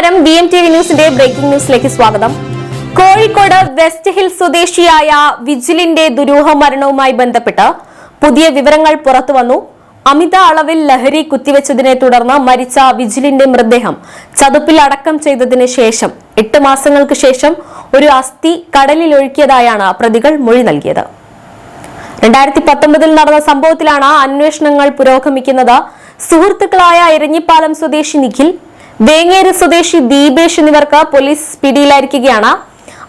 നമസ്കാരം. B M T V ന്യൂസിന്റെ breaking ന്യൂസിലേക്ക് സ്വാഗതം. കോഴിക്കോട് വെസ്റ്റ് ഹിൽ സ്വദേശിയായ വിജിലിന്റെ ദുരൂഹ മരണവുമായി ബന്ധപ്പെട്ട് പുതിയ വിവരങ്ങൾ പുറത്തുവന്നു. അമിത അളവിൽ ലഹരി കുത്തിവെച്ചതിനെ തുടർന്ന് മരിച്ച വിജിലിന്റെ മൃതദേഹം ചതുപ്പിൽ അടക്കം ചെയ്തതിന് ശേഷം എട്ട് മാസങ്ങൾക്ക് ശേഷം ഒരു അസ്ഥി കടലിൽ ഒഴുക്കിയതായാണ് പ്രതികൾ മൊഴി നൽകിയത്. രണ്ടായിരത്തി പത്തൊമ്പതിൽ നടന്ന സംഭവത്തിലാണ് അന്വേഷണങ്ങൾ പുരോഗമിക്കുന്നത്. സുഹൃത്തുക്കളായ ഇരഞ്ഞിപ്പാലം സ്വദേശി നിഖിൽ വേങ്ങേര് സ്വദേശി ദീപേഷ് എന്നിവർക്ക് പോലീസ് പിടിയിലായിരിക്കുകയാണ്.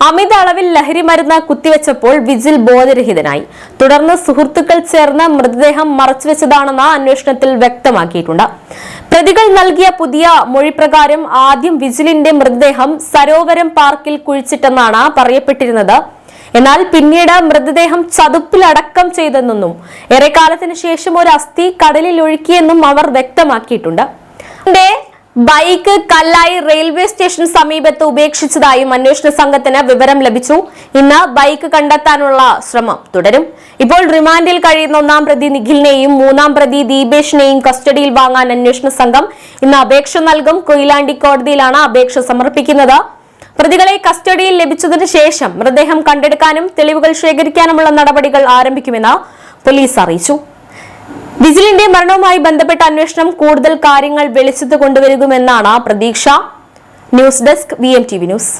അമിത അളവിൽ ലഹരി മരുന്ന് കുത്തിവെച്ചപ്പോൾ വിജിൽ ബോധരഹിതനായി. തുടർന്ന് സുഹൃത്തുക്കൾ ചേർന്ന് മൃതദേഹം മറച്ചുവെച്ചതാണെന്ന് അന്വേഷണത്തിൽ വ്യക്തമാക്കിയിട്ടുണ്ട്. പ്രതികൾ നൽകിയ പുതിയ മൊഴിപ്രകാരം ആദ്യം വിജിലിന്റെ മൃതദേഹം സരോവരം പാർക്കിൽ കുഴിച്ചിട്ടെന്നാണ് പറയപ്പെട്ടിരുന്നത്. എന്നാൽ പിന്നീട് മൃതദേഹം ചതുപ്പിലടക്കം ചെയ്തെന്നും ഏറെക്കാലത്തിന് ശേഷം ഒരു അസ്ഥി കടലിൽ ഒഴുക്കിയെന്നും അവർ വ്യക്തമാക്കിയിട്ടുണ്ട്. ബൈക്ക് കല്ലായി റെയിൽവേ സ്റ്റേഷൻ സമീപത്ത് ഉപേക്ഷിച്ചതായും അന്വേഷണ സംഘത്തിന് വിവരം ലഭിച്ചു. ഇന്ന് ബൈക്ക് കണ്ടെത്താനുള്ള ശ്രമം തുടരും. ഇപ്പോൾ റിമാൻഡിൽ കഴിയുന്ന ഒന്നാം പ്രതി നിഖിലിനെയും മൂന്നാം പ്രതി ദീപേഷിനെയും കസ്റ്റഡിയിൽ വാങ്ങാൻ അന്വേഷണ സംഘം ഇന്ന് അപേക്ഷ നൽകും. കൊയിലാണ്ടി കോടതിയിലാണ് അപേക്ഷ സമർപ്പിക്കുന്നത്. പ്രതികളെ കസ്റ്റഡിയിൽ ലഭിച്ചതിനു ശേഷം മൃതദേഹം കണ്ടെടുക്കാനും തെളിവുകൾ ശേഖരിക്കാനുമുള്ള നടപടികൾ ആരംഭിക്കുമെന്ന് പോലീസ് അറിയിച്ചു. വിജിലിന്റെ മരണവുമായി ബന്ധപ്പെട്ട അന്വേഷണം കൂടുതൽ കാര്യങ്ങൾ വെളിച്ചത്ത് കൊണ്ടുവരുമെന്നാണ് പ്രതീക്ഷ. News desk V news.